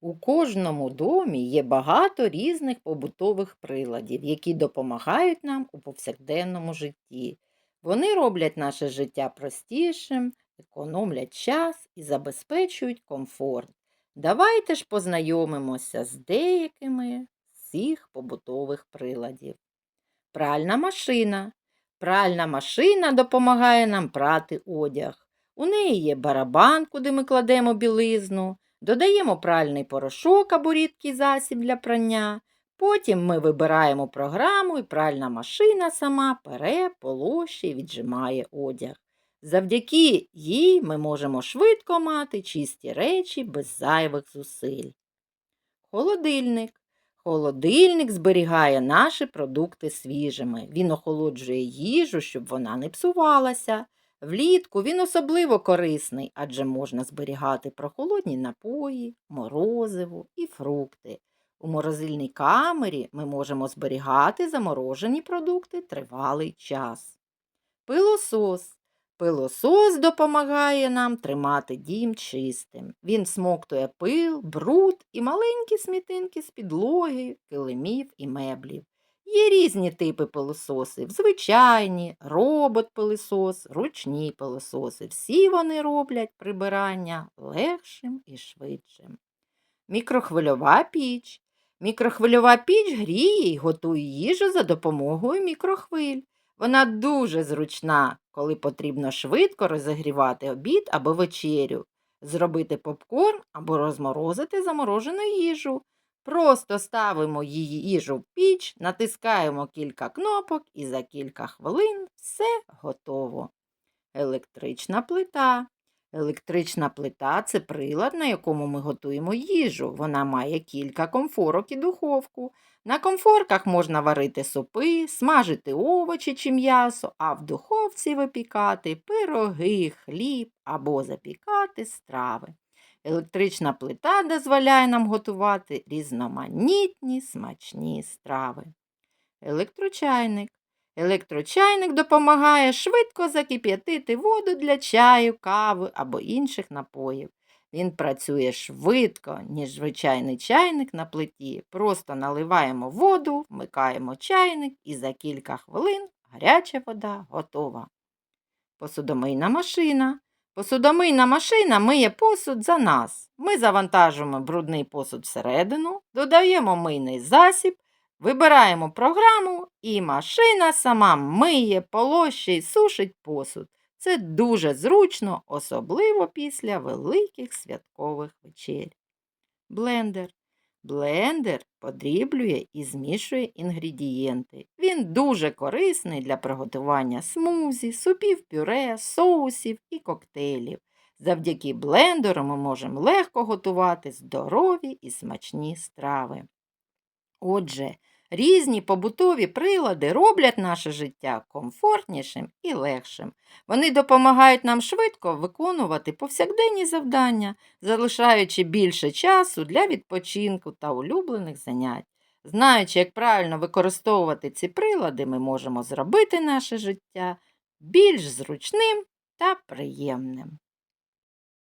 У кожному домі є багато різних побутових приладів, які допомагають нам у повсякденному житті. Вони роблять наше життя простішим, економлять час і забезпечують комфорт. Давайте ж познайомимося з деякими з цих побутових приладів. Пральна машина. Пральна машина допомагає нам прати одяг. У неї є барабан, куди ми кладемо білизну, додаємо пральний порошок або рідкий засіб для прання. Потім ми вибираємо програму, і пральна машина сама пере, полоще і віджимає одяг. Завдяки їй ми можемо швидко мати чисті речі без зайвих зусиль. Холодильник. Холодильник зберігає наші продукти свіжими. Він охолоджує їжу, щоб вона не псувалася. Влітку він особливо корисний, адже можна зберігати прохолодні напої, морозиво і фрукти. У морозильній камері ми можемо зберігати заморожені продукти тривалий час. Пилосос. Пилосос допомагає нам тримати дім чистим. Він смоктує пил, бруд і маленькі смітинки з підлоги, килимів і меблів. Є різні типи пилососів звичайні, робот-пилосос, ручні пилососи. Всі вони роблять прибирання легшим і швидшим. Мікрохвильова піч. Мікрохвильова піч гріє і готує їжу за допомогою мікрохвиль. Вона дуже зручна, коли потрібно швидко розігрівати обід або вечерю, зробити попкорн або розморозити заморожену їжу. Просто ставимо її їжу в піч, натискаємо кілька кнопок і за кілька хвилин все готово. Електрична плита. Електрична плита це прилад, на якому ми готуємо їжу. Вона має кілька комфорок і духовку. На комфорках можна варити супи, смажити овочі чи м'ясо, а в духовці випікати пироги, хліб або запікати страви. Електрична плита дозволяє нам готувати різноманітні смачні страви. Електрочайник. Електрочайник допомагає швидко закип'ятити воду для чаю, кави або інших напоїв. Він працює швидко, ніж звичайний чайник на плиті. Просто наливаємо воду, вмикаємо чайник і за кілька хвилин гаряча вода готова. Посудомийна машина. Посудомийна машина миє посуд за нас. Ми завантажуємо брудний посуд всередину, додаємо мийний засіб, вибираємо програму, і машина сама миє, полоще і сушить посуд. Це дуже зручно, особливо після великих святкових вечер. Блендер. Блендер подріблює і змішує інгредієнти. Він дуже корисний для приготування смузі, супів пюре, соусів і коктейлів. Завдяки блендеру ми можемо легко готувати здорові і смачні страви. Отже, різні побутові прилади роблять наше життя комфортнішим і легшим. Вони допомагають нам швидко виконувати повсякденні завдання, залишаючи більше часу для відпочинку та улюблених занять. Знаючи, як правильно використовувати ці прилади, ми можемо зробити наше життя більш зручним та приємним.